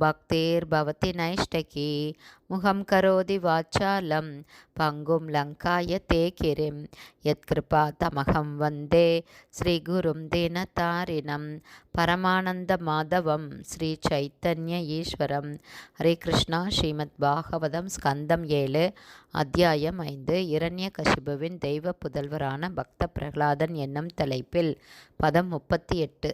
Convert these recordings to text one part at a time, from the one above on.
பக்திர்பவதி நைஷ்டகி முகம் கரோதி வாச்சாலம் பங்கும் லங்காய தே கிரிம் யத்கிருபா தமகம் வந்தே ஸ்ரீகுரும் தினதாரிணம் பரமானந்த மாதவம் ஸ்ரீ சைத்தன்ய ஈஸ்வரம். ஹரே கிருஷ்ணா ஸ்ரீமத் பாகவதம் ஸ்கந்தம் ஏழு அத்தியாயம் ஐந்து இரண்ய கசிபுவின் தெய்வ புதல்வரான பக்த பிரகலாதன் என்னும் தலைப்பில் பதம் முப்பத்தி எட்டு.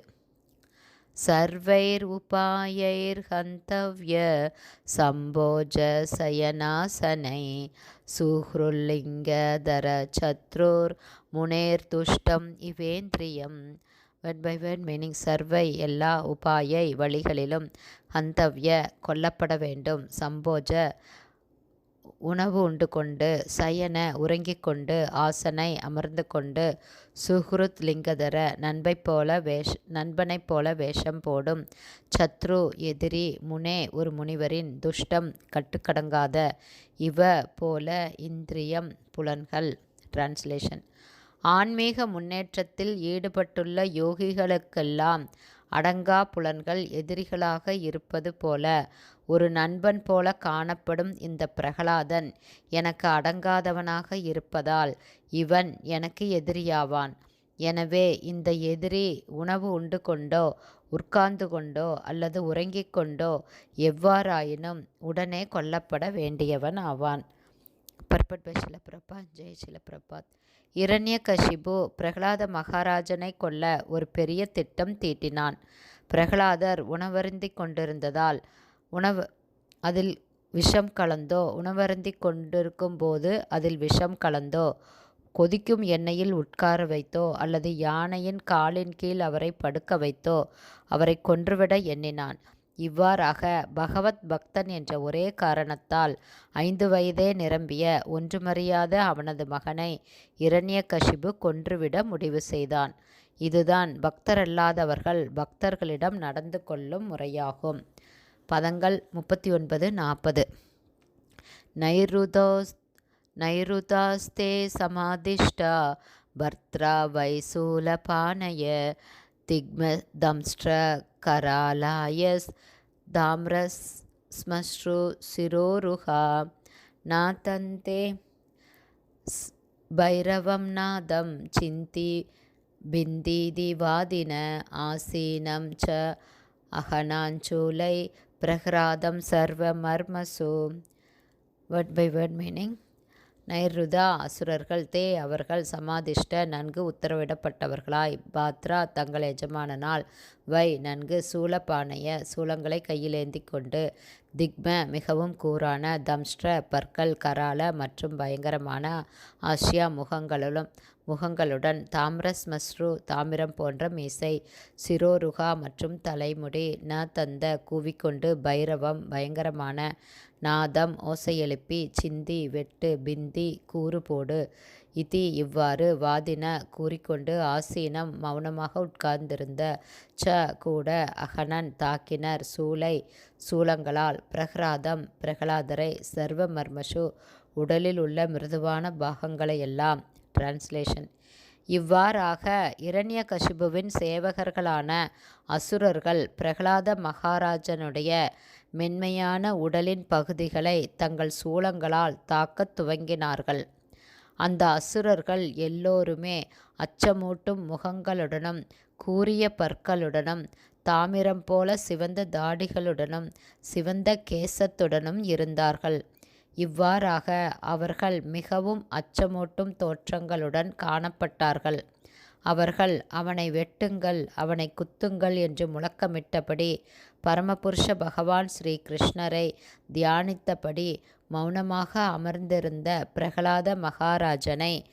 सर्वैरुपायैर्हन्तव्य सम्भोजशयनासनै சுஹ்ருலிங்கதரச்சத்ருர்முனேர்துஷ்டம் இவேந்திரியம் வேர்ட் பை வேர்ட் மீனிங் சர்வை எல்லா உபாயை வழிகளிலும் ஹந்தவ்ய கொல்லப்பட வேண்டும் சம்போஜ உணவு உண்டு கொண்டு சயன உறங்கிக் கொண்டு ஆசனை அமர்ந்து கொண்டு சுஹ்ருத் லிங்கதர நண்பை போல வேஷ் நண்பனைப் போல வேஷம் போடும் சத்ரு எதிரி முனே ஒரு முனிவரின் துஷ்டம் கட்டுக்கடங்காத இவ போல இந்திரியம் புலன்கள். டிரான்ஸ்லேஷன் ஆன்மீக முன்னேற்றத்தில் ஈடுபட்டுள்ள யோகிகளுக்கெல்லாம் அடங்கா புலன்கள் எதிரிகளாக இருப்பது போல. ஒரு நண்பன் போல காணப்படும் இந்த பிரகலாதன் எனக்கு அடங்காதவனாக இருப்பதால் இவன் எனக்கு எதிரியாவான். எனவே இந்த எதிரி உணவு உண்டு கொண்டோ உட்கார்ந்து கொண்டோ அல்லது உறங்கிக் கொண்டோ எவ்வாறாயினும் உடனே கொல்லப்பட வேண்டியவன் ஆவான். பர்பட் பை சிலப்பிரபா ஜெய் சிலப்பிரபாத். இரண்யகசிபு பிரகலாத மகாராஜனை கொல்ல ஒரு பெரிய திட்டம் தீட்டினான். பிரகலாதர் உணவருந்தி கொண்டிருந்ததால் உணவு அதில் விஷம் கலந்தோ உணவருந்தி கொண்டிருக்கும் போது அதில் விஷம் கலந்தோ கொதிக்கும் எண்ணெயில் உட்கார வைத்தோ அல்லது யானையின் காலின் கீழ் அவரை படுக்க வைத்தோ அவரை கொன்றுவிட எண்ணினான். இவ்வாறாக பகவத் பக்தன் என்ற ஒரே காரணத்தால் ஐந்து வயதே நிரம்பிய ஒன்றுமறியாத அவனது மகனை இரண்யகசிபு கொன்றுவிட முடிவு செய்தான். இதுதான் பக்தரல்லாதவர்கள் பக்தர்களிடம் நடந்து கொள்ளும் முறையாகும். பதங்கள் முப்பத்தி ஒன்பது நாற்பது. நைருதோஸ் நைருதாஸ்தே சமாதிஷ்டா பர்த்ரா வைசூலபானய திக்மதம்ஸ்ட்ர करालायस् धाम्रश्मश्रु शिरोरुहा नातन्ते भैरवं नादं चिन्ति बिन्दीदिवादिन आसीनं च अहनाञ्चूलै प्रह्रादं सर्वमर्मसु word by word meaning நைருதா அசுரர்கள் தே அவர்கள் சமாதிஷ்ட நன்கு உத்தரவிடப்பட்டவர்களாய். பாத்ரா தங்கள் எஜமானனால் வை நன்கு சூலப்பானைய சூலங்களை கையிலேந்தி கொண்டு திக்ம மிகவும் கூரான தம்ஷ்ட பற்கள் கரால மற்றும் பயங்கரமான ஆசியா முகங்களும் முகங்களுடன் தாமிரஸ் மஸ்ரு தாமிரம் போன்ற மீசை சிரோருகா மற்றும் தலைமுடி ந தந்த கூவிக்கொண்டு பைரவம் பயங்கரமான நாதம் ஓசையெழுப்பி சிந்தி வெட்டு பிந்தி கூறு போடு. இதி இவ்வாறு வாதின கூறிக்கொண்டு ஆசீனம் மௌனமாக உட்கார்ந்திருந்த ச கூட அகனன் தாக்கினர் சூளை சூலங்களால். பிரகலாதம் பிரகலாதரை சர்வமர்மஷு உடலில் உள்ள மிருதுவான பாகங்களையெல்லாம். டிரான்ஸ்லேஷன் இவ்வாறாக இரண்ய கசிபுவின் சேவகர்களான அசுரர்கள் பிரகலாத மகாராஜனுடைய மென்மையான உடலின் பகுதிகளை தங்கள் சூலங்களால் தாக்கத் துவங்கினார்கள். அந்த அசுரர்கள் எல்லோருமே அச்சமூட்டும் முகங்களுடனும் கூரிய பற்களுடனும் தாமிரம் போல சிவந்த தாடிகளுடனும் சிவந்த கேசத்துடனும் இருந்தார்கள். இவ்வாறாக அவர்கள் மிகவும் அச்சமூட்டும் தோற்றங்களுடன் காணப்பட்டார்கள். அவர்கள் அவனை வெட்டுங்கள் அவனை குத்துங்கள் என்று முழக்கமிட்டபடி பரமபுருஷ பகவான் ஸ்ரீ கிருஷ்ணரை தியானித்தபடி மௌனமாக அமர்ந்திருந்த பிரகலாத மகாராஜனை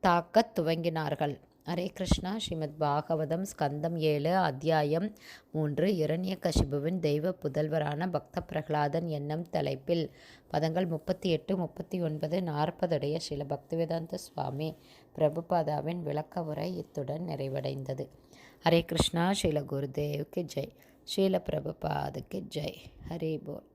தாக்கத் துவங்கினார்கள். ஹரே கிருஷ்ணா. ஸ்ரீமத் பாகவதம் ஸ்கந்தம் ஏழு அத்தியாயம் மூன்று இரண்யகசிபுவின் தெய்வ புதல்வரான பக்த பிரகலாதன் என்னும் தலைப்பில் பதங்கள் முப்பத்தி எட்டு முப்பத்தி ஒன்பது நாற்பதுடைய ஸ்ரீல பக்திவேதாந்த சுவாமி பிரபுபாதாவின் விளக்க உரை இத்துடன் நிறைவடைந்தது. ஹரே கிருஷ்ணா. ஸ்ரீல குருதேவுக்கு ஜெய். ஸ்ரீல பிரபுபாதுக்கு ஜெய். ஹரே போல்.